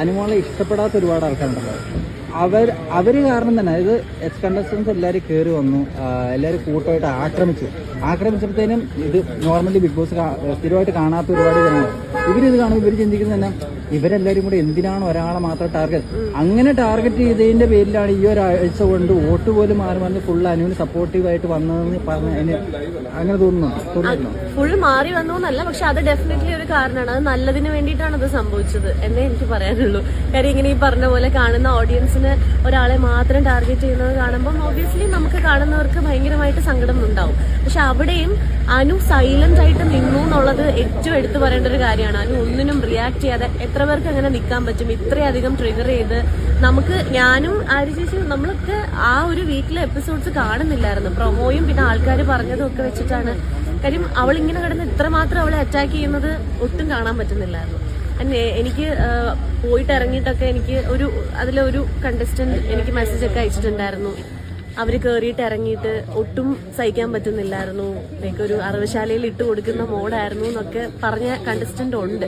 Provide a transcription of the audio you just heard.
അനുമോളെ ഇഷ്ടപ്പെടാത്ത ഒരുപാട് ആൾക്കാരുണ്ടല്ലോ. അവർ അവർ കാരണം തന്നെ അതായത് എക്സ് കണ്ടസ്റ്റൻസ് എല്ലാവരും കയറി വന്നു എല്ലാവരും കൂട്ടമായിട്ട് ആക്രമിച്ചു. ആക്രമിച്ചപ്പോഴത്തേനും ഇത് നോർമലി ബിഗ് ബോസ് സ്ഥിരമായിട്ട് കാണാത്ത ഒരുപാട് ജനങ്ങൾ ഇവരിത് കാണുമ്പോൾ ഇവർ ചിന്തിക്കുന്നത് തന്നെ ഇവരെല്ലാവരും കൂടെ എന്തിനാണ് ഒരാളെ മാത്രം ടാർഗറ്റ് അങ്ങനെ ടാർഗറ്റ് ചെയ്തതിന്റെ പേരിലാണ് ഈ ഒരാഴ്ച കൊണ്ട് വോട്ട് പോലും മാറി മാറി ഫുൾ അനുവിന് സപ്പോർട്ടീവായിട്ട് വന്നതെന്ന് പറഞ്ഞ അങ്ങനെ തോന്നുന്നു ഫുൾ മാറി വന്നു എന്നല്ല പക്ഷെ അത് ഡെഫിനറ്റ്ലി ഒരു കാരണമാണ്. അത് നല്ലതിന് വേണ്ടിയിട്ടാണ് അത് സംഭവിച്ചത് എന്നേ എനിക്ക് പറയാനുള്ളൂ. കാര്യം ഇങ്ങനെ ഈ പറഞ്ഞ പോലെ കാണുന്ന ഓഡിയൻസിന് ഒരാളെ മാത്രം ടാർഗറ്റ് ചെയ്യുന്നത് കാണുമ്പോൾ ഓബിയസ്ലി നമുക്ക് കാണുന്നവർക്ക് ഭയങ്കരമായിട്ട് സങ്കടം ഉണ്ടാവും പക്ഷെ അവിടെയും അനു സൈലന്റ് ആയിട്ട് നിന്നു എന്നുള്ളത് ഏറ്റവും എടുത്തു പറയേണ്ട ഒരു കാര്യമാണ്. അനു ഒന്നിനും റിയാക്ട് ചെയ്യാതെ എത്ര പേർക്ക് അങ്ങനെ നിൽക്കാൻ പറ്റും? ഇത്രയധികം ട്രിഗർ ചെയ്ത് നമുക്ക് ഞാനും ആര്യ ചേച്ചി നമ്മളൊക്കെ ആ ഒരു വീക്കിലെ എപ്പിസോഡ്സ് കാണുന്നില്ലായിരുന്നു. പ്രൊമോയും പിന്നെ ആൾക്കാർ പറഞ്ഞതും ഒക്കെ വെച്ചിട്ടാണ്. കാര്യം അവൾ ഇങ്ങനെ കിടന്ന് ഇത്രമാത്രം അവളെ അറ്റാക്ക് ചെയ്യുന്നത് ഒട്ടും കാണാൻ പറ്റുന്നില്ലായിരുന്നു. എനിക്ക് പോയിട്ട് ഇറങ്ങിയിട്ടൊക്കെ എനിക്ക് ഒരു അതിലൊരു കണ്ടസ്റ്റന്റ് എനിക്ക് മെസ്സേജ് ഒക്കെ അയച്ചിട്ടുണ്ടായിരുന്നു. അവർ കേറിയിട്ട് ഇറങ്ങിയിട്ട് ഒട്ടും സഹിക്കാൻ പറ്റുന്നില്ലായിരുന്നു. ഒരു അറവശാലയിൽ ഇട്ട് കൊടുക്കുന്ന മോഡായിരുന്നു എന്നൊക്കെ പറഞ്ഞ കണ്ടസ്റ്റന്റ് ഉണ്ട്.